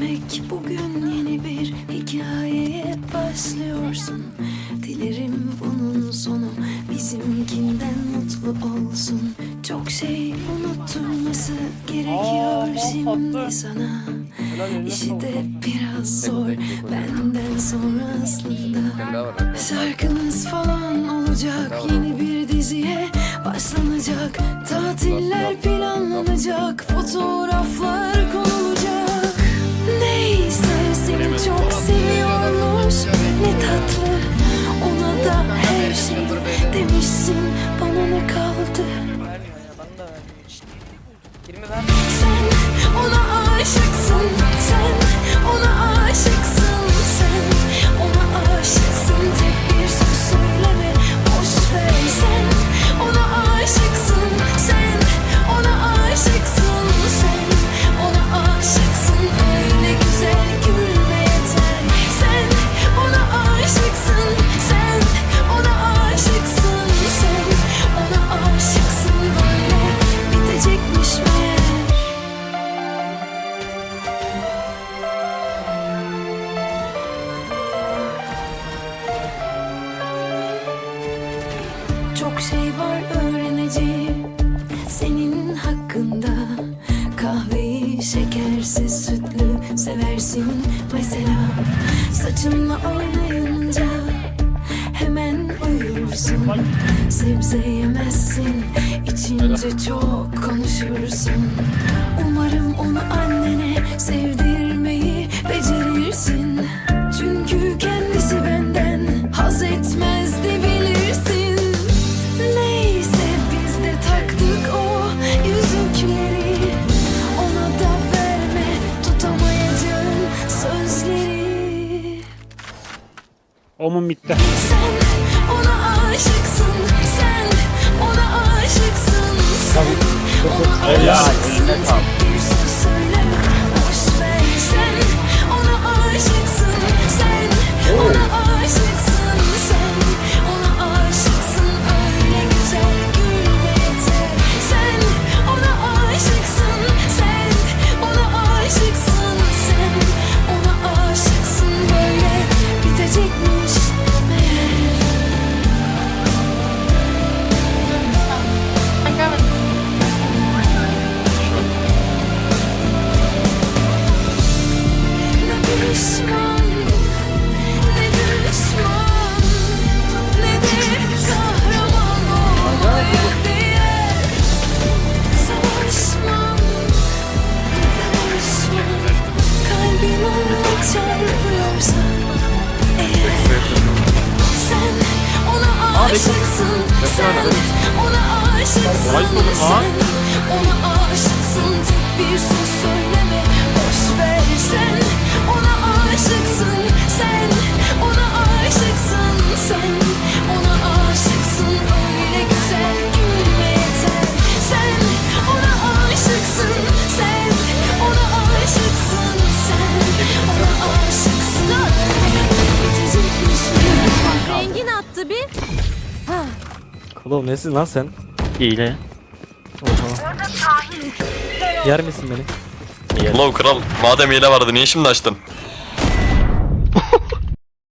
Demek bugün yeni bir hikayeye başlıyorsun. Dilerim bunun sonu bizimkinden mutlu olsun. Çok şey unutturması gerekiyor Aa, şimdi sana. İşi de biraz zor benden sonra aslında. Şarkınız falan olacak Yeni bir diziye başlanacak. Tatiller planlanacak Fotoğraflar 20 ver. Çok şey var öğreneceğim. Senin hakkında Kahveyi şekersiz sütlü seversin mesela. Saçımla oynayınca hemen uyursun. Sebze yemezsin içince çok konuşursun. Umarım onu Omun bitti. Sen ona aşıksın Sen ona aşıksın Sen ona aşıksın. Tek bir söz aşıksın Sen. Ona aşıksın Sen. ona aşıksın Tek bir söz söyleme. Boş ver sen. Ona aşıksın Sen. Ona aşıksın Sen. Ona aşıksın Öyle güzel gülme yeter. Sen ona aşıksın Sen. Ona aşıksın Sen. Ona aşıksın. Bitecekmiş mi? Rengin attı bir. Oğlum nesin lan sen? Hile. Oha. Yer misin beni? Ulan kral madem hile vardı niye şimdi açtın?